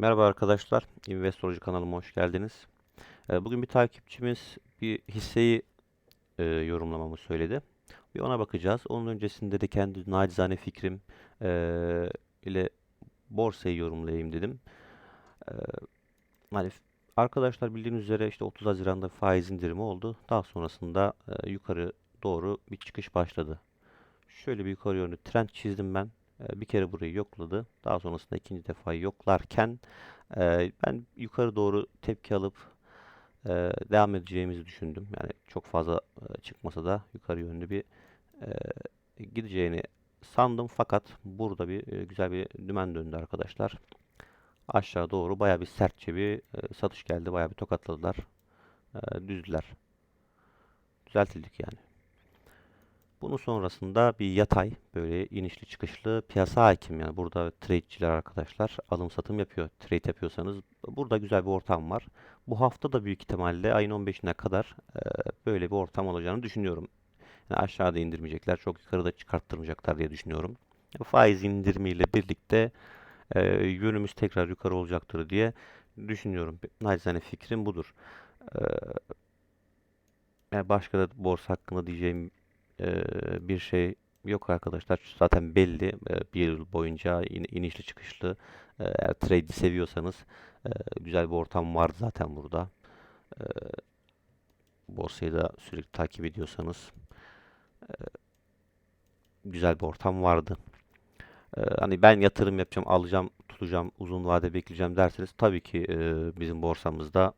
Merhaba arkadaşlar, Investorcu kanalıma hoş geldiniz. Ee, Bugün bir takipçimiz bir hisseyi e, yorumlamamı söyledi. Bir ona bakacağız. Onun öncesinde de kendi nacizane fikrim e, ile borsayı yorumlayayım dedim. Ee, Hani arkadaşlar bildiğiniz üzere işte 30 Haziran'da faiz indirimi oldu. Daha sonrasında e, yukarı doğru bir çıkış başladı. Şöyle bir yukarı yönlü trend çizdim ben. Ee, Bir kere burayı yokladı. Daha sonrasında ikinci defa yoklarken e, ben yukarı doğru tepki alıp e, devam edeceğimizi düşündüm. Yani çok fazla e, çıkmasa da yukarı yönlü bir gideceğini sandım. Fakat burada bir güzel bir dümen döndü arkadaşlar. Aşağı doğru baya bir sertçe bir satış geldi. Baya bir tokatladılar. Düzdüler. Düzeltildik yani. Bunun sonrasında bir yatay böyle inişli çıkışlı piyasa hakim yani burada trade'ciler arkadaşlar alım satım yapıyor. Trade yapıyorsanız burada güzel bir ortam var. Bu hafta da büyük ihtimalle ayın 15'ine kadar e, böyle bir ortam olacağını düşünüyorum. Yani aşağıda indirmeyecekler, çok yukarıda çıkarttırmayacaklar diye düşünüyorum. Faiz indirimiyle birlikte e, yönümüz tekrar yukarı olacaktır diye düşünüyorum. Naçizane fikrim budur. E, yani başka da borsa hakkında diyeceğim Eee, bir şey yok arkadaşlar. Zaten belli. Eee, bir yıl boyunca in- inişli çıkışlı. Eee, eğer trade'i seviyorsanız eee, güzel bir ortam var zaten burada. Eee, borsayı da sürekli takip ediyorsanız güzel bir ortam vardı. Eee, hani ben yatırım yapacağım, alacağım, tutacağım, uzun vade bekleyeceğim derseniz tabii ki eee, bizim borsamızda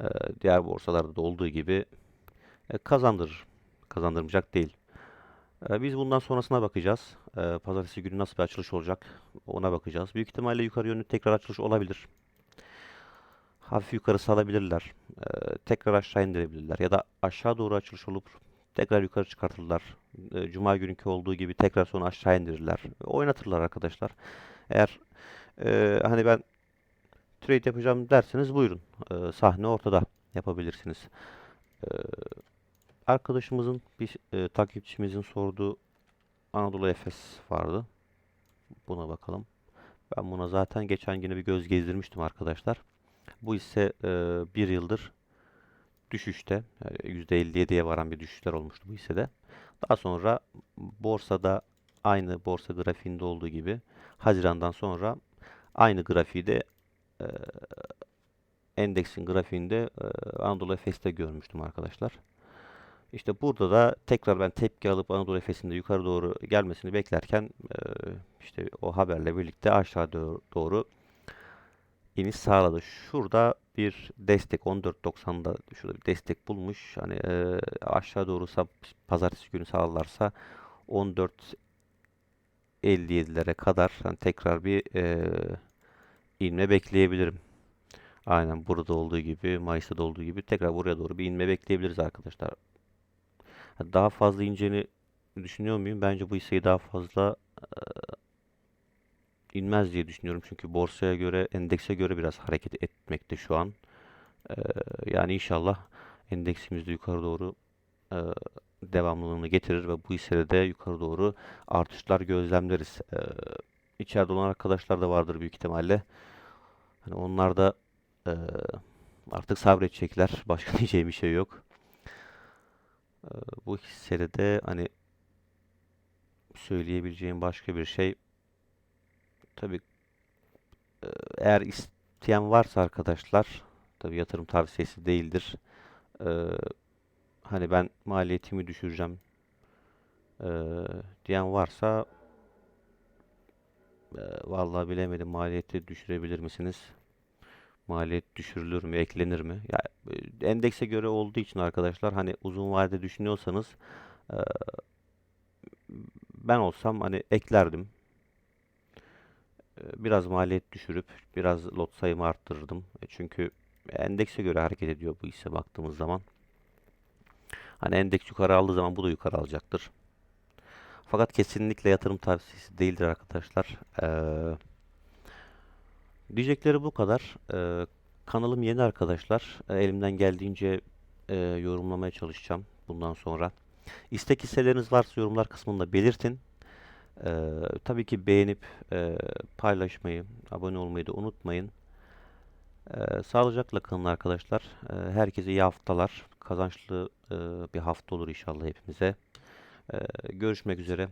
eee, diğer borsalarda da olduğu gibi e, kazandırır. Kazandırmayacak değil. Ee, Biz bundan sonrasına bakacağız. Ee, Pazartesi günü nasıl bir açılış olacak ona bakacağız. Büyük ihtimalle yukarı yönlü tekrar açılış olabilir. Hafif yukarı salabilirler. Ee, Tekrar aşağı indirebilirler. Ya da aşağı doğru açılış olup tekrar yukarı çıkartırlar. Cuma günkü olduğu gibi tekrar sonra aşağı indirirler. Oynatırlar arkadaşlar. Eğer e, hani ben trade yapacağım derseniz buyurun. Ee, Sahne ortada yapabilirsiniz. Ee, Arkadaşımızın bir e, takipçimizin sorduğu Anadolu Efes vardı. Buna bakalım. Ben buna zaten geçen yine bir göz gezdirmiştim arkadaşlar. Bu ise e, bir yıldır düşüşte. Yani %57'ye varan bir düşüşler olmuştu bu hissede. Daha sonra borsada aynı borsa grafiğinde olduğu gibi Haziran'dan sonra aynı grafiği de e, endeksin grafiğinde e, Anadolu Efes'te görmüştüm arkadaşlar. İşte burada da tekrar ben tepki alıp Anadolu Efes'in de yukarı doğru gelmesini beklerken e, işte o haberle birlikte aşağı doğru, iniş sağladı. Şurada bir destek 14.90'da şurada bir destek bulmuş. Hani e, aşağı doğru pazartesi günü sağlarsa 14.57'lere kadar hani tekrar bir e, inme bekleyebilirim. Aynen burada olduğu gibi, Mayıs'ta da olduğu gibi tekrar buraya doğru bir inme bekleyebiliriz arkadaşlar. Daha fazla ineceğini düşünüyor muyum? Bence bu hisseyi daha fazla inmez diye düşünüyorum. Çünkü borsaya göre, endekse göre biraz hareket etmekte şu an. Ee, yani inşallah endeksimiz de yukarı doğru e, devamlılığını getirir ve bu hissede de yukarı doğru artışlar gözlemleriz. Ee, içeride olan arkadaşlar da vardır büyük ihtimalle. Hani onlar da e, artık sabredecekler. Başka diyeceğim bir şey yok. Ee, bu hissede de hani söyleyebileceğim başka bir şey tabii e, eğer isteyen varsa arkadaşlar tabii yatırım tavsiyesi değildir. Ee, hani ben maliyetimi düşüreceğim e, diyen varsa e, vallahi bilemedim maliyeti düşürebilir misiniz? Maliyet düşürülür mü, eklenir mi? Ya e, endekse göre olduğu için arkadaşlar hani uzun vade düşünüyorsanız e, ben olsam hani eklerdim. E, Biraz maliyet düşürüp biraz lot sayımı arttırırdım. Çünkü endekse göre hareket ediyor bu hisse baktığımız zaman. Hani endeks yukarı aldığı zaman bu da yukarı alacaktır. Fakat kesinlikle yatırım tavsiyesi değildir arkadaşlar. Ee, diyecekleri bu kadar. Ee, kanalım yeni arkadaşlar. Ee, elimden geldiğince e, yorumlamaya çalışacağım bundan sonra. İstek hisseleriniz varsa yorumlar kısmında belirtin. Ee, tabii ki beğenip e, paylaşmayı, abone olmayı da unutmayın. Ee, sağlıcakla kalın arkadaşlar. Ee, herkese iyi haftalar. Kazançlı e, bir hafta olur inşallah hepimize. Ee, görüşmek üzere.